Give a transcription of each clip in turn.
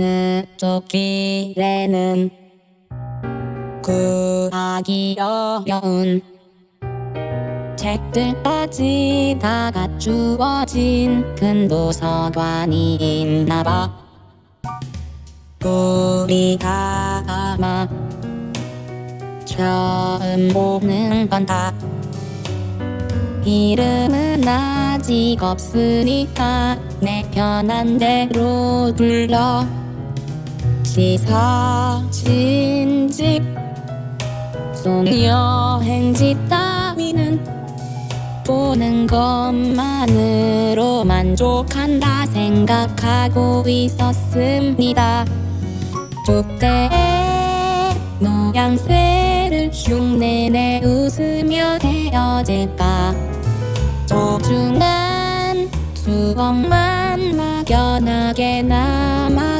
그쪽 길에는 구하기 어려운 책들까지 다 갖추어진 큰 도서관이 있나봐. 우리가 아마 처음 보는 건다. 이름은 아직 없으니까 내 편한 대로 불러 시 사진집. 송여행지 따위는 보는 것만으로 만족한다 생각하고 있었습니다. 족대의 노양새를 흉내내 웃으며 헤어질까? 소중한 추억만 막연하게 남아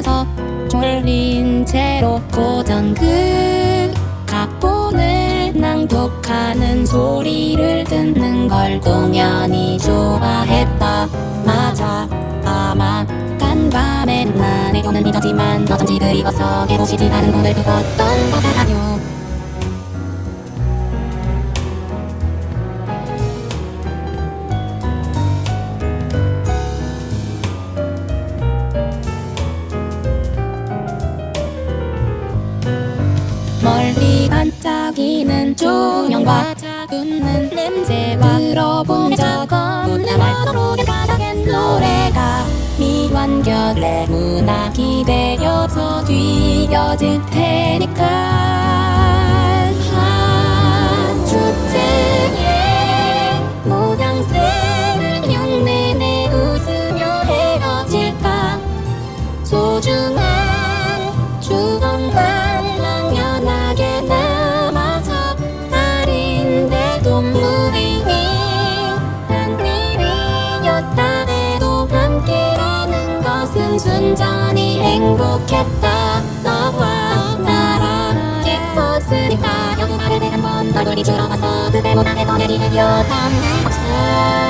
서 졸린 채로 고전 그 각본을 낭독하는 소리를 듣는 걸 동연히 좋아했다. 맞아. 아마 나의 돈은 잊었지만 어쩐지 그리워서 깨보시지 않은 꾸었던 것 같아요 멀 조명과 자꾸는 냄새와 들어본 적 없는 말도록의 가사엔 노래가 미완결의 문화 기대어서 뒤어질 테니까 순전히 행복했다. 너와 나랑 기뻤으니까 여기 말을 내한번 얼굴이 줄어가서 그때보다 내 떠내기 느려 담는 것은